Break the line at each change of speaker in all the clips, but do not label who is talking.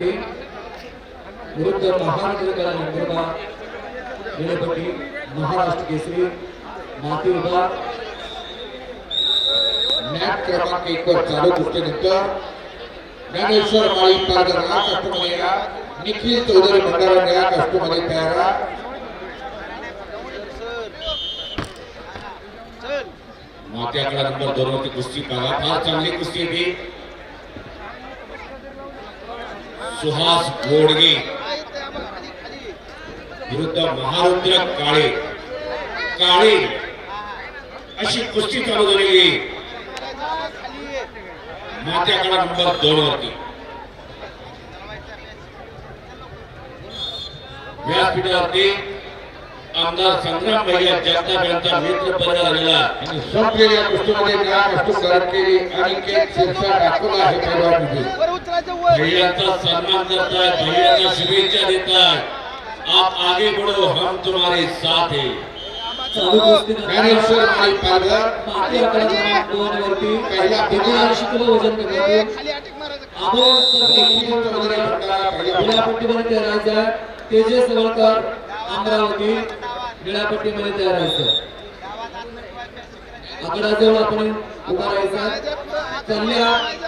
विरुद्ध कला नंदुरबार वेळेपट्टी महाराष्ट्र केसरी, माती विभाग,
मॅच क्रमांक एक वर चालू कुस्तीनंतर ज्ञानेश्वर माळी पालघर हा कष्टमध्ये या निखिल चौधरी भंडारा या कष्टमध्ये तयार. मात्याकडा नंबर दोन वरती कुस्ती पाहा फार चांगली कुस्ती आहे सुहास गोडगे विरुद्ध महारुद्र काळे. काळे. अशी कुस्ती चालू झालेली मात्याकडा नंबर दोन वरती. व्यासपीठावरती आमदार संग्राम भैया जगताप यांचा मित्र परिवार झालेला आणि संपलेल्या कुस्तीमध्ये ज्ञा वस्तू करत केली अनिकेत शिरसा दाखवला आहे परवा भैयाला शुभेच्छा देताय. आप आगे बढ़ो हम तुम्हारे साथ है. ज्ञानेश्वर माळी पालघर
माती आकडा क्रमांक दोन वरती
पहिला
एकोणऐंशी किलो वजन
ए,
करतो
खाली अटक मारायचं.
अमोल सरदेव
निखिल चौधरी भंडारा पहिला
निळ्या पट्टीमध्ये तयार राहायचं. तेजस सवळकर अमरावती निळ्या पट्टीमध्ये तयार राहायचं. आकडाजवळ आपण उभा राहायचा. चालल्या.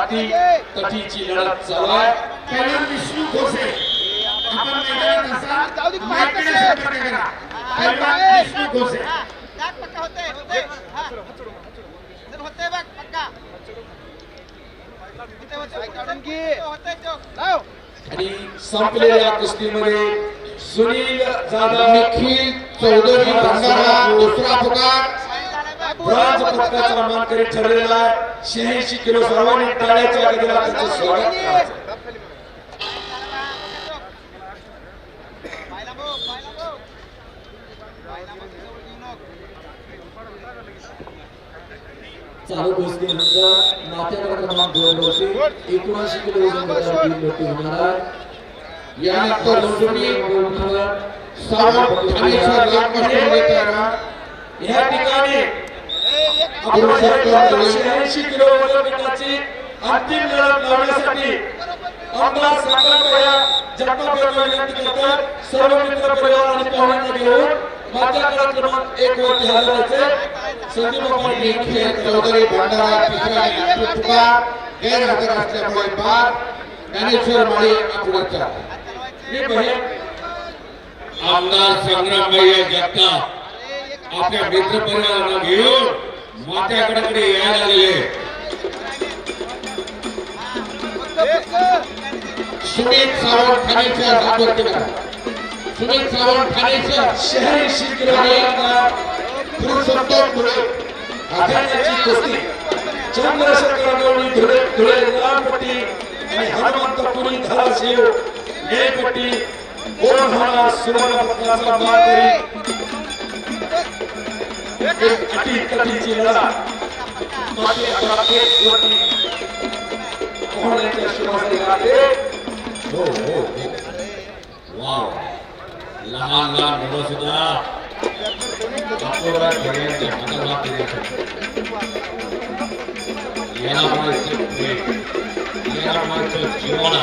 अति तटीची लढत चालू आहे
पहिला विष्णू खोसे आपण मैदानात असा
जाऊ दे, बाहेर
मार्केट
कसं?
संपर्क करा. पहिला विष्णू खोसे
पक्का होते होते. हा. जर होते बघ पक्का. होते होते काढून घे होते लाव
आणि संपलेल्या कुस्तीमध्ये सुनील जाधव
निखिल चौधरी भंडारा दुसरा पुकार
ब्रॉन्झ पदकाचा मानकरी ठरलेला आहे. शहाऐंशी किलो सर्वांनी टाळ्याच्या गतीला त्यांचं स्वागत करायचं. चालू कुस्ती नंतर नात्याकडे क्रमांक दोन वरती एकोणऐंशी किलो वजन लोक होणार आहे
यानंतर.
या ठिकाणी
ए, एक
आपण सरकारला शहाऐंशी किलो वजन गटाची अंतिम लढत लावण्यासाठी आमदार संग्रामभैया जगताप यांना विनंती करतात सर्व मित्र परिवार आणि पाहुण्यांना घेऊन माझ्या क्रमांक एक वरती हजर व्हायचे संदीप बाबा
निखिल चौधरी भंडारा तिसरा आणि अंतिम पुकार गैरहजर असल्यामुळे बाद ज्ञानेश्वर माळी पुढचा
मी भैया
आमदार संग्राम भैया जगताप आपल्या मित्र परिवारांना घेऊन मात्याकडे यायला आलेले सुमित सावंत ठाणेच्या जागवरती करा सुमित सावंत ठाणेच्या
शहाऐंशी किलो
पुरुषोत्तम धुळे
आघाडीची कुस्ती चंद्रशेखर गवळी धुळे धुळे लालपट्टी आणि हनुमंतपुरी धाराशिव निळेपट्टी कोण होणार सुवर्ण पदकाचा मानकरी
একটি
জেলা
মাঠে
আকাশে
দুটি কোহলেতে জীবনা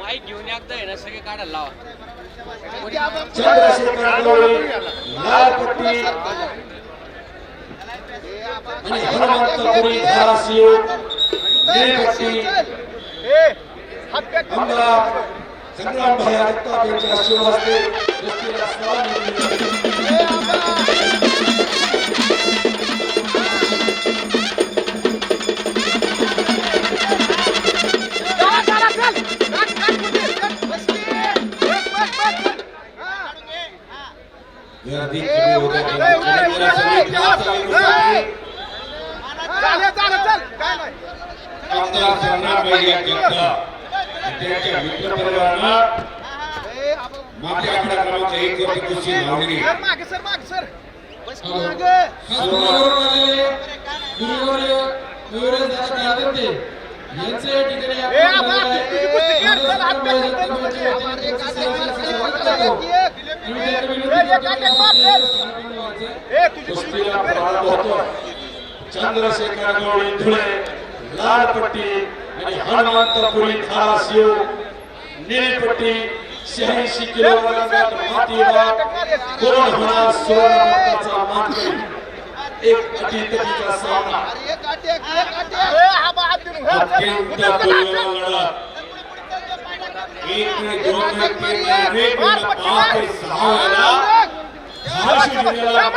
माईक घेऊन एकदा आहे ना सगळे काढायला लावा.
चंद्रशेखर धाराशिव पट्टी आमदार संग्राम भैया जगताप
गर्दी कमी होत आहे. आणि चल सगळी खास त्यांच्या मित्रपरिवारानं मागच्या आकडा क्रमांक एक वरती कुस्ती लावलेली
गुरुवर्य यांचे या ठिकाणी.
कुस्तीला
कुस्तीला प्रारंभ होतो चंद्रशेखर गवळी धुळे लाल पट्टी आणि हनुमंतपुरी धाराशिव निळी पट्टी शहाऐंशी किलो वजनात माती कोण होणार सुवर्ण पदकाचा मानकरी एक अटीतटीचा सामना.
अत्यंत एक दोन तीन एक पाच सहा धाराशिव जिल्ह्याला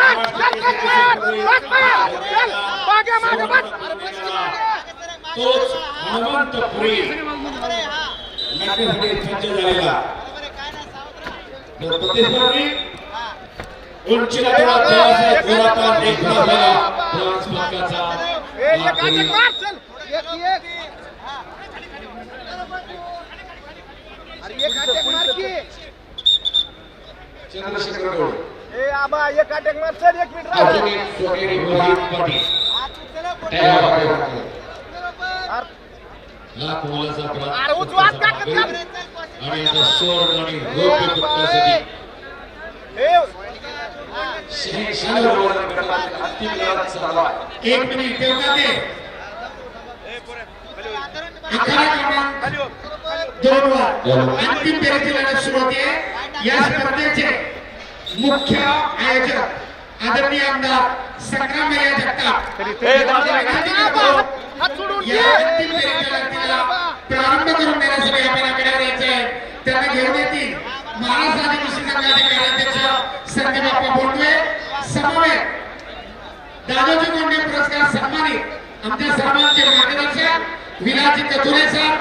तोच हनुमंतपुरी। नाट्यासाठी सज्ज झालेला प्रतिस्पर्धी उंचीला थोडा त्रास आहे थोडा त्रास एक थोडा झाला त्या स्पर्धाचा
चंद्रशेखर गौड।
ए आबा एक अटॅक मार सर एक मिनिट राहा लाख मोलाचा. आणि आता सुवर्ण आणि रौप्य पदकासाठी
अंतिम लढत चालू आहे
एक मिनिट तेवढा दे अकरा क्रमांक. दोन वर. अंतिम फेरीची लढत सुरू होते. या स्पर्धेचे मुख्य आयोजक आदरणीय आमदार संग्राम जगताप. या अंतिम फेरीच्या लढतीला प्रारंभ करून देण्यासाठी आपल्याला कडे द्यायचे त्यांना घेऊन येतील महाराष्ट्र आदिवासी संघाचे कार्याध्यक्ष संजय बोंडवे समवेत दादाजी कोंडे पुरस्कार सन्मानित आमच्या सर्वांचे मार्गदर्शक विलाजी कथुरे सर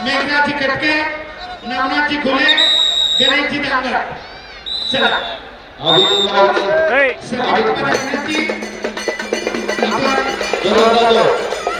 मेघनाथजी कटके नवनाथजी खुले गणेशजी डांगर चला सर्वांमध्ये विनंती आपण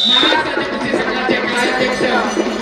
महाराष्ट्र आदिवासी संघाचे कार्याध्यक्ष